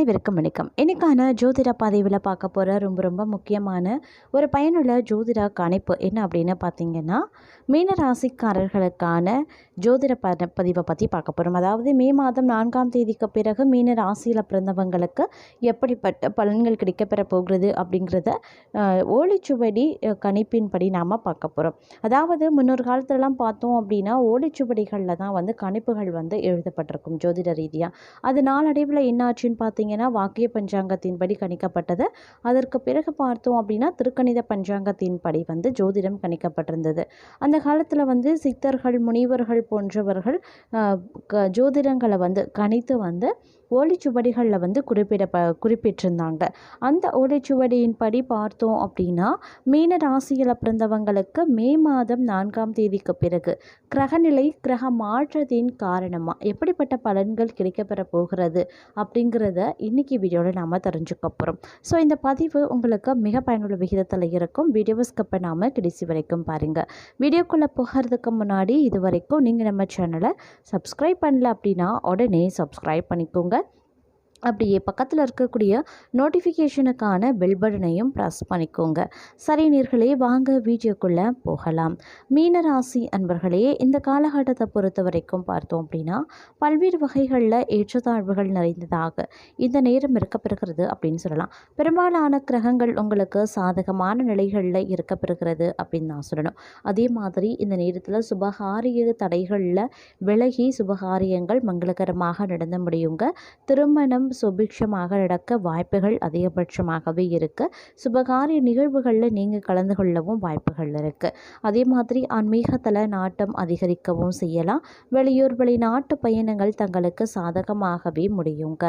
அனைவருக்கும் வணக்கம். இன்னைக்கான ஜோதிட பதிவில் பார்க்க போகிற ரொம்ப ரொம்ப முக்கியமான ஒரு பயனுள்ள ஜோதிட கணிப்பு என்ன அப்படின்னு பார்த்தீங்கன்னா மீன ராசிக்காரர்களுக்கான ஜோதிட ப பதிவை பற்றி பார்க்க போகிறோம் அதாவது மே மாதம் நான்காம் தேதிக்கு பிறகு மீன ராசியில் பிறந்தவங்களுக்கு எப்படிப்பட்ட பலன்கள் கிடைக்கப்பெற போகிறது அப்படிங்கிறத ஓலிச்சுவடி ஓலைச்சுவடி கணிப்பின்படி நாம் பார்க்க போகிறோம் அதாவது முன்னொரு காலத்துலலாம் பார்த்தோம் அப்படின்னா ஓலைச்சுவடிகளில் தான் வந்து கணிப்புகள் வந்து எழுதப்பட்டிருக்கும் ஜோதிட ரீதியாக அது நாளடைவில் என்னாச்சுன்னு பார்த்தீங்கன்னா வாக்கிய பஞ்சாங்கத்தின்படி கணிக்கப்பட்டது. அதற்கு பிறகு பார்த்தோம் அப்படின்னா திருக்கணித பஞ்சாங்கத்தின்படி வந்து ஜோதிடம் கணிக்கப்பட்டிருந்தது. அந்த காலத்தில் வந்து சித்தர்கள் முனிவர்கள் போன்றவர்கள் க- ஜோதிடங்களை வந்து கணித்து வந்து ஓலைச்சுவடிகளில் வந்து குறிப்பிட ப குறிப்பிட்டிருந்தாங்க. அந்த ஓலைச்சுவடியின்படி பார்த்தோம் அப்படின்னா மீன ராசியில் பிறந்தவங்களுக்கு மே மாதம் நான்காம் தேதிக்கு பிறகு கிரகநிலை கிரக மாற்றத்தின் காரணமாக எப்படிப்பட்ட பலன்கள் கிடைக்கப்பெற போகிறது அப்படிங்கிறத இன்னைக்கு வீடியோவில் நாம் தெரிஞ்சுக்க போகிறோம் ஸோ இந்த பதிவு உங்களுக்கு மிக பயனுள்ள விகிதத்தில் இருக்கும். வீடியோவை ஸ்கிப் பண்ணாமல் கடைசி வரைக்கும் பாருங்கள் வீடியோக்குள்ளே போகிறதுக்கு முன்னாடி இது வரைக்கும் நீங்கள் நம்ம சேனலை சப்ஸ்கிரைப் பண்ணல அப்படின்னா உடனே சப்ஸ்கிரைப் பண்ணிக்கோங்க. அப்படியே பக்கத்தில் இருக்கக்கூடிய நோட்டிஃபிகேஷனுக்கான பெல் பட்டனையும் ப்ரெஸ் பண்ணிக்கோங்க. சரி நீர்களே வாங்க வீடியோக்குள்ளே போகலாம். மீன ராசி அன்பர்களே இந்த காலகட்டத்தை பொறுத்த வரைக்கும் பார்த்தோம் அப்படின்னா பல்வேறு வகைகளில் ஏற்றத்தாழ்வுகள் நிறைந்ததாக இந்த நேரம் இருக்கப்பெறுகிறது அப்படின்னு சொல்லலாம். பெரும்பாலான கிரகங்கள் உங்களுக்கு சாதகமான நிலைகளில் இருக்கப்பெறுகிறது அப்படின்னு நான் சொல்லணும். அதே மாதிரி இந்த நேரத்தில் சுபகாரிய தடைகளில் விலகி சுபகாரியங்கள் மங்களகரமாக நடந்த முடியுங்க. திருமணம் சுபிக்ஷமாக நடக்க வாய்ப்புகள் அதிகபட்சமாகவே இருக்குது சுபகாரிய நிகழ்வுகளில் நீங்கள் கலந்து கொள்ளவும் வாய்ப்புகள் இருக்குது அதே மாதிரி ஆன்மீகத்தில் நாட்டம் அதிகரிக்கவும் செய்யலாம். வெளியூர் வெளிநாட்டு பயணங்கள் தங்களுக்கு சாதகமாகவே முடியுங்க.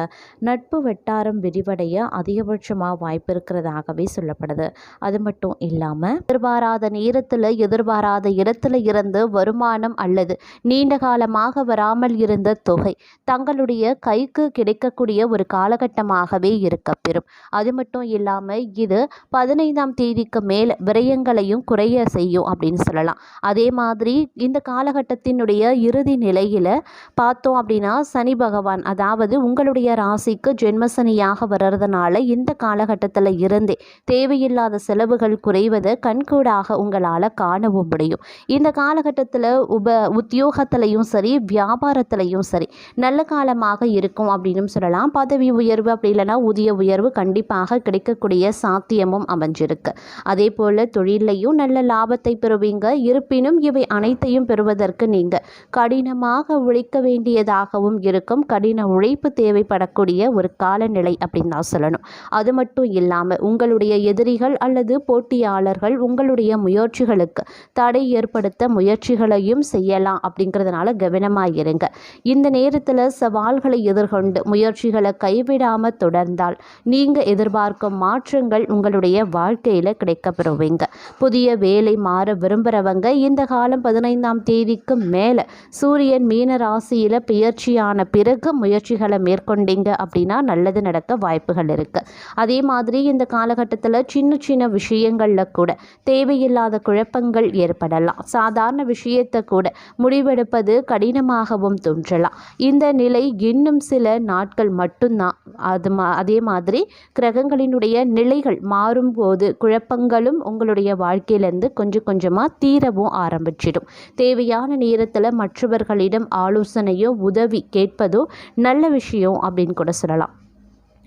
நட்பு வட்டாரம் விரிவடைய அதிகபட்சமாக வாய்ப்பு இருக்கிறதாகவே சொல்லப்படுது. அது மட்டும் இல்லாமல் எதிர்பாராத நேரத்தில் எதிர்பாராத இடத்துல இருந்து வருமானம் அல்லது நீண்ட காலமாக வராமல் இருந்த தொகை தங்களுடைய கைக்கு கிடைக்கக்கூடிய ஒரு காலகட்டமாகவே இருக்கப்பெறும் அது மட்டும் இல்லாமல் இது பதினைந்தாம் தேதிக்கு மேல் விரயங்களையும் குறைய செய்யும் அப்படின்னு சொல்லலாம். அதே மாதிரி இந்த காலகட்டத்தினுடைய இறுதி நிலையில் பார்த்தோம் அப்படின்னா சனி பகவான் அதாவது உங்களுடைய ராசிக்கு ஜென்மசனியாக வர்றதுனால இந்த காலகட்டத்தில் இருந்தே தேவையில்லாத செலவுகள் குறைவதை கண்கூடாக உங்களால் காணவும் முடியும். இந்த காலகட்டத்தில் உப உத்தியோகத்திலையும் சரி வியாபாரத்திலையும் சரி நல்ல காலமாக இருக்கும் அப்படின்னு சொல்லலாம். பதவி உயர்வு அப்படி இல்லைன்னா ஊதிய உயர்வு கண்டிப்பாக கிடைக்கக்கூடிய சாத்தியமும் அமைஞ்சிருக்கு. அதே போல் தொழிலையும் நல்ல லாபத்தை பெறுவீங்க. இருப்பினும் இவை அனைத்தையும் பெறுவதற்கு நீங்கள் கடினமாக உழைக்க வேண்டியதாகவும் இருக்கும். கடின உழைப்பு தேவைப்படக்கூடிய ஒரு காலநிலை அப்படின்னு தான் சொல்லணும். அது மட்டும் இல்லாமல் உங்களுடைய எதிரிகள் அல்லது போட்டியாளர்கள் உங்களுடைய முயற்சிகளுக்கு தடை ஏற்படுத்த முயற்சிகளையும் செய்யலாம் அப்படிங்கிறதுனால கவனமாக இருங்க. இந்த நேரத்தில் சவால்களை எதிர்கொண்டு முயற்சிகளை கைவிடாமல் தொடர்ந்தால் நீங்கள் எதிர்பார்க்கும் மாற்றங்கள் உங்களுடைய வாழ்க்கையில் கிடைக்கப்பெறுவீங்க. புதிய வேலை மாற விரும்புகிறவங்க இந்த காலம் பதினைந்தாம் தேதிக்கு மேலே சூரியன் மீன ராசியில் பெயர்ச்சியான பிறகு முயற்சிகளை மேற்கொண்டீங்க அப்படின்னா நல்லது நடக்க வாய்ப்புகள் இருக்குது அதே மாதிரி இந்த காலகட்டத்தில் சின்ன சின்ன விஷயங்களில் கூட தேவையில்லாத குழப்பங்கள் ஏற்படலாம். சாதாரண விஷயத்தை கூட முடிவெடுப்பது கடினமாகவும் தோன்றலாம். இந்த நிலை இன்னும் சில நாட்கள் மட்டும் மட்டும்தான். அது மா அதே மாதிரி கிரகங்களினுடைய நிலைகள் மாறும்போது குழப்பங்களும் உங்களுடைய வாழ்க்கையிலேருந்து கொஞ்சம் கொஞ்சமாக தீரவும் ஆரம்பிச்சிடும். தேவையான நேரத்தில் மற்றவர்களிடம் ஆலோசனையோ உதவி கேட்பதோ நல்ல விஷயம் அப்படின்னு கூட சொல்லலாம்.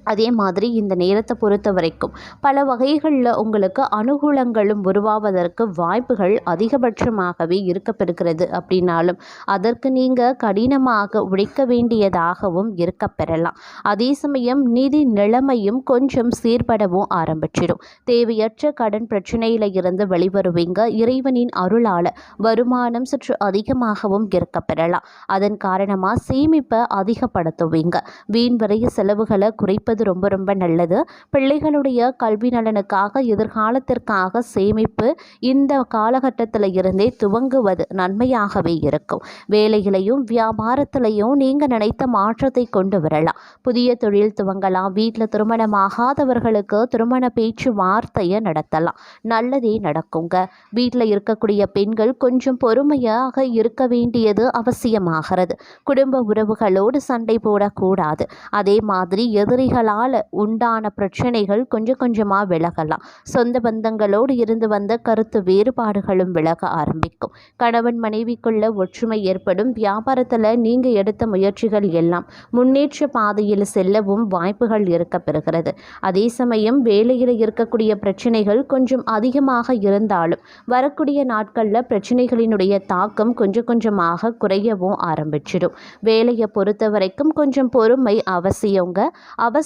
அதே மாதிரி இந்த நேரத்தை பொறுத்த வரைக்கும் பல வகைகளில் உங்களுக்கு அனுகூலங்களும் உருவாவதற்கு வாய்ப்புகள் அதிகபட்சமாகவே இருக்கப்பெறுகிறது அப்படின்னாலும் அதற்கு நீங்கள் கடினமாக உழைக்க வேண்டியதாகவும் இருக்கப்பெறலாம் அதே சமயம் நிதி நிலைமையும் கொஞ்சம் சீர்படவும் ஆரம்பிச்சிடும். தேவையற்ற கடன் பிரச்சனையில இருந்து வெளிவருவீங்க. இறைவனின் அருளால் வருமானம் சற்று அதிகமாகவும் இருக்கப்பெறலாம் அதன் காரணமாக சேமிப்பை அதிகப்படுத்துவீங்க. வீண் வரைய செலவுகளை குறைப்பது ரொம்ப ரொம்ப நல்லது. பிள்ளைகளுடைய கல்வி நலனுக்காக எதிர்காலத்திற்காக சேமிப்பு இந்த காலகட்டத்தில் இருந்தே துவங்குவது நன்மையாகவே இருக்கும். வேலையிலையும் வியாபாரத்திலையும் நீங்கள் நினைத்த மாற்றத்தை கொண்டு வரலாம். புதிய தொழில் துவங்கலாம். வீட்டில் திருமணமாகாதவர்களுக்கு திருமண பேச்சு வார்த்தையை நடத்தலாம். நல்லதே நடக்குங்க. வீட்டில் இருக்கக்கூடிய பெண்கள் கொஞ்சம் பொறுமையாக இருக்க வேண்டியது அவசியமாகிறது. குடும்ப உறவுகளோடு சண்டை போடக்கூடாது. அதே மாதிரி எதிரிகள் உங்களால் உண்டான பிரச்சனைகள் கொஞ்சம் கொஞ்சமாக விலகலாம். சொந்த பந்தங்களோடு இருந்து வந்த கருத்து வேறுபாடுகளும் விலக ஆரம்பிக்கும். கணவன் மனைவிக்குள்ள ஒற்றுமை ஏற்படும். வியாபாரத்தில் நீங்கள் எடுத்த முயற்சிகள் எல்லாம் முன்னேற்ற பாதையில் செல்லவும் வாய்ப்புகள் இருக்க பெறுகிறது. அதே சமயம் வேலையில் இருக்கக்கூடிய பிரச்சனைகள் கொஞ்சம் அதிகமாக இருந்தாலும் வரக்கூடிய நாட்களில் பிரச்சனைகளினுடைய தாக்கம் கொஞ்சம் கொஞ்சமாக குறையவும் ஆரம்பிச்சிடும். வேலையை பொறுத்த வரைக்கும் கொஞ்சம் பொறுமை அவசியங்க.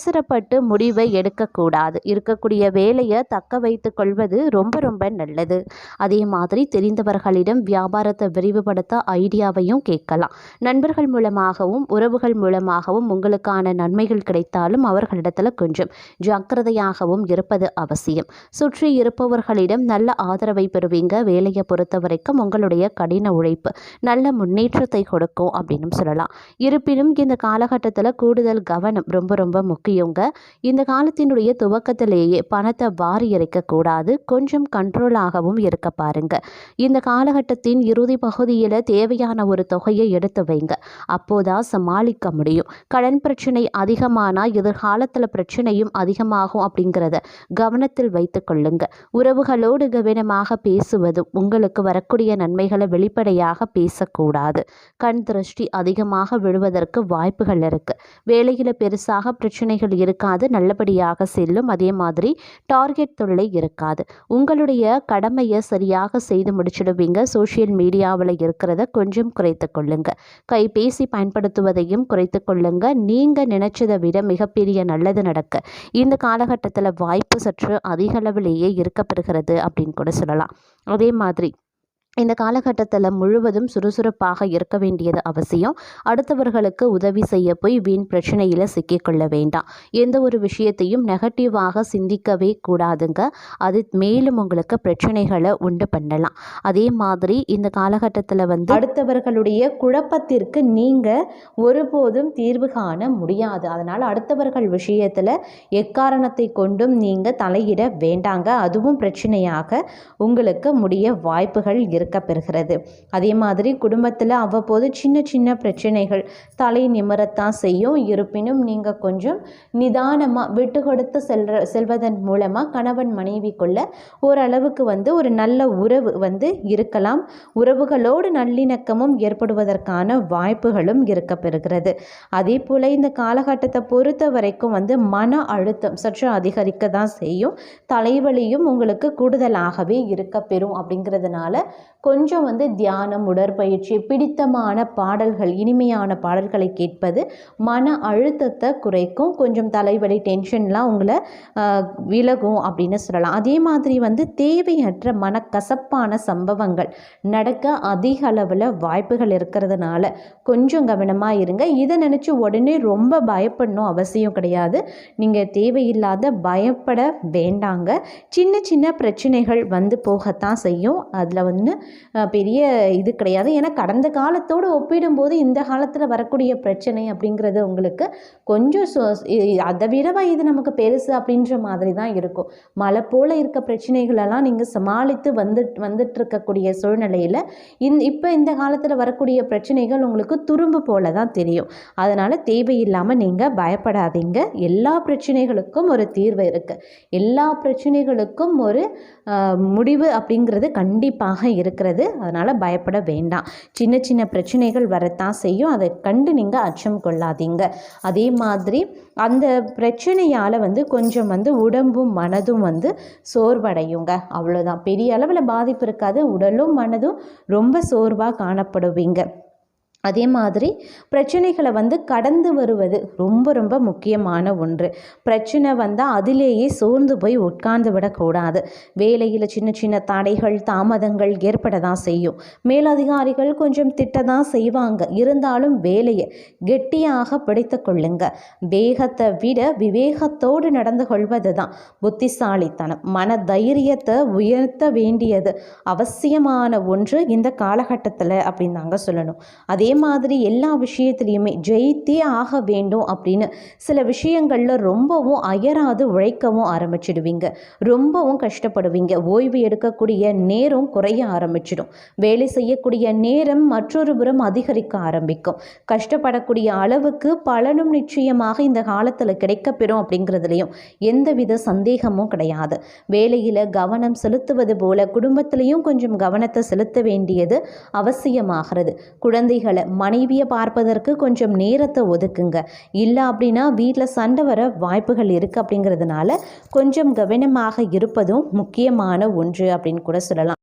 அவசரப்பட்டு முடிவை எடுக்கக்கூடாது. இருக்கக்கூடிய வேலையை தக்க வைத்து கொள்வது ரொம்ப ரொம்ப நல்லது. அதே மாதிரி தெரிந்தவர்களிடம் வியாபாரத்தை விரிவுபடுத்த ஐடியாவையும் கேட்கலாம். நண்பர்கள் மூலமாகவும் உறவுகள் மூலமாகவும் உங்களுக்கான நன்மைகள் கிடைத்தாலும் அவர்களிடத்தில் கொஞ்சம் ஜாக்கிரதையாகவும் இருப்பது அவசியம். சுற்றி இருப்பவர்களிடம் நல்ல ஆதரவை பெறுவீங்க. வேலையை பொறுத்த வரைக்கும் உங்களுடைய கடின உழைப்பு நல்ல முன்னேற்றத்தை கொடுக்கும் அப்படின்னு சொல்லலாம். இருப்பினும் இந்த காலகட்டத்தில் கூடுதல் கவனம் ரொம்ப ரொம்ப முக்கியம். பெரியவங்க இந்த காலத்தினுடைய துவக்கத்திலேயே பணத்தை வாரி இறைக்கக்கூடாது கொஞ்சம் கண்ட்ரோலாகவும் இருக்க பாருங்க. இந்த காலகட்டத்தின் இறுதி பகுதியில் தேவையான ஒரு தொகையை எடுத்து வைங்க. அப்போதான் சமாளிக்க முடியும். கடன் பிரச்சனை அதிகமானால் எதிர்காலத்தில் பிரச்சனையும் அதிகமாகும் அப்படிங்கிறத கவனத்தில் வைத்து கொள்ளுங்க. உறவுகளோடு கவனமாக பேசுவதும் உங்களுக்கு வரக்கூடிய நன்மைகளை வெளிப்படையாக பேசக்கூடாது. கண் திருஷ்டி அதிகமாக விழுவதற்கு வாய்ப்புகள் இருக்கு. வேலையில் பெருசாக பிரச்சனைகள் இருக்காது நல்லபடியாக செல்லும். அதே மாதிரி டார்கெட் தொல்லை இருக்காது. உங்களுடைய கடமையை சரியாக செய்து முடிச்சிடுவீங்க. சோஷியல் மீடியாவில் இருக்கிறத கொஞ்சம் குறைத்து கொள்ளுங்க. கைபேசி பயன்படுத்துவதையும் குறைத்து கொள்ளுங்க. நீங்கள் நினைச்சதை விட மிகப்பெரிய நல்லது நடக்க. இந்த காலகட்டத்தில் வாய்ப்பு சற்று அதிக அளவிலேயே இருக்கப்பெறுகிறது அப்படின்னு கூட சொல்லலாம். அதே மாதிரி இந்த காலகட்டத்தில் முழுவதும் சுறுசுறுப்பாக இருக்க வேண்டியது அவசியம். அடுத்தவர்களுக்கு உதவி செய்ய போய் வீண் பிரச்சனையில் சிக்கிக்கொள்ள வேண்டாம். எந்த ஒரு விஷயத்தையும் நெகட்டிவாக சிந்திக்கவே கூடாதுங்க. அது மேலும் உங்களுக்கு பிரச்சனைகளை உண்டு பண்ணலாம். அதே மாதிரி இந்த காலகட்டத்தில் வந்து அடுத்தவர்களுடைய குழப்பத்திற்கு நீங்கள் ஒருபோதும் தீர்வு காண முடியாது. அதனால் அடுத்தவர்கள் விஷயத்தில் எக்காரணத்தை கொண்டும் நீங்கள் தலையிட வேண்டாங்க. அதுவும் பிரச்சனையாக உங்களுக்கு முடிய வாய்ப்புகள் இருக்கு. பெறுகிறது. அதே மாதிரி குடும்பத்தில் அவ்வப்போது சின்ன சின்ன பிரச்சனைகள் தலை நிமிரத்தான் செய்யும். இருப்பினும் நீங்கள் கொஞ்சம் நிதானமாக விட்டு கொடுத்து செல்ற செல்வதன் மூலமாக கணவன் மனைவிக்குள்ள ஓரளவுக்கு வந்து ஒரு நல்ல உறவு வந்து இருக்கலாம். உறவுகளோடு நல்லிணக்கமும் ஏற்படுவதற்கான வாய்ப்புகளும் இருக்க பெறுகிறது. அதே போல் இந்த காலகட்டத்தை பொறுத்த வரைக்கும் வந்து மன அழுத்தம் சற்று அதிகரிக்க தான் செய்யும். தலைவலியும் உங்களுக்கு கூடுதலாகவே இருக்க பெறும் அப்படிங்கிறதுனால கொஞ்சம் வந்து தியானம் உடற்பயிற்சி பிடித்தமான பாடல்கள் இனிமையான பாடல்களை கேட்பது மன அழுத்தத்தை குறைக்கும். கொஞ்சம் தலைவலி டென்ஷன்லாம் உங்களை விலகும் அப்படின்னு சொல்லலாம். அதே மாதிரி வந்து தேவையற்ற மனக்கசப்பான சம்பவங்கள் நடக்க அதிக அளவில் வாய்ப்புகள் இருக்கிறதுனால கொஞ்சம் கவனமாக இருங்க. இதை நினச்சி உடனே ரொம்ப பயப்படணும் அவசியம் கிடையாது. நீங்கள் தேவையில்லாத பயப்பட வேண்டாங்க. சின்ன சின்ன பிரச்சனைகள் வந்து போகத்தான் செய்யும். அதில் வந்து பெரிய இது கிடையாது. ஏன்னா கடந்த காலத்தோடு ஒப்பிடும்போது இந்த காலத்தில் வரக்கூடிய பிரச்சனை அப்படிங்கிறது உங்களுக்கு கொஞ்சம் அதை விடவா இது நமக்கு பெருசு அப்படின்ற மாதிரி தான் இருக்கும். மழை போல் இருக்க பிரச்சனைகளெல்லாம் நீங்கள் சமாளித்து வந்துட்டு வந்துட்டு இருக்கக்கூடிய சூழ்நிலையில் இந் இப்போ இந்த காலத்தில் வரக்கூடிய பிரச்சனைகள் உங்களுக்கு துரும்பு போல தான் தெரியும். அதனால் தேவையில்லாமல் நீங்கள் பயப்படாதீங்க. எல்லா பிரச்சனைகளுக்கும் ஒரு தீர்வு இருக்குது எல்லா பிரச்சனைகளுக்கும் ஒரு முடிவு அப்படிங்கிறது கண்டிப்பாக இருக்குது இருக்கிறது. அதனால் பயப்பட வேண்டாம். சின்ன சின்ன பிரச்சனைகள் வரத்தான் செய்யும். அதை கண்டு நீங்கள் அச்சம் கொள்ளாதீங்க. அதே மாதிரி அந்த பிரச்சனையால் வந்து கொஞ்சம் வந்து உடம்பும் மனதும் வந்து சோர்வடையுங்க. அவ்வளோதான் பெரிய அளவில் பாதிப்பு இருக்காது. உடலும் மனதும் ரொம்ப சோர்வாக காணப்படுவீங்க. அதே மாதிரி பிரச்சனைகளை வந்து கடந்து வருவது ரொம்ப ரொம்ப முக்கியமான ஒன்று. பிரச்சனை வந்தால் அதிலேயே சோர்ந்து போய் உட்கார்ந்து விடக்கூடாது. வேலையில் சின்ன சின்ன தடைகள் தாமதங்கள் ஏற்பட தான் செய்யும். மேலதிகாரிகள் கொஞ்சம் திட்ட தான் செய்வாங்க. இருந்தாலும் வேலையை கெட்டியாக பிடித்து கொள்ளுங்க. வேகத்தை விட விவேகத்தோடு நடந்து கொள்வது தான் புத்திசாலித்தனம். மன தைரியத்தை உயர்த்த வேண்டியது அவசியமான ஒன்று இந்த காலகட்டத்தில் அப்படின்னு தாங்க சொல்லணும். அதே அதே மாதிரி எல்லா விஷயத்துலையுமே ஜெயித்தே ஆக வேண்டும் அப்படின்னு சில விஷயங்களில் ரொம்பவும் அயராது உழைக்கவும் ஆரம்பிச்சிடுவீங்க. ரொம்பவும் கஷ்டப்படுவீங்க. ஓய்வு எடுக்கக்கூடிய நேரம் குறைய ஆரம்பிச்சிடும். வேலை செய்யக்கூடிய நேரம் மற்றொரு புறம் அதிகரிக்க ஆரம்பிக்கும். கஷ்டப்படக்கூடிய அளவுக்கு பலனும் நிச்சயமாக இந்த காலத்தில் கிடைக்கப்பெறும் அப்படிங்கிறதுலையும் எந்தவித சந்தேகமும் கிடையாது. வேலையில் கவனம் செலுத்துவது போல குடும்பத்திலையும் கொஞ்சம் கவனத்தை செலுத்த வேண்டியது அவசியமாகிறது. குழந்தைகளை மனைவியை பார்ப்பதற்கு கொஞ்சம் நேரத்தை ஒதுக்குங்க. இல்லை அப்படின்னா வீட்டில் சண்டை வர வாய்ப்புகள் இருக்குது அப்படிங்கிறதுனால கொஞ்சம் கவனமாக இருப்பதும் முக்கியமான ஒன்று அப்படின்னு கூட சொல்லலாம்.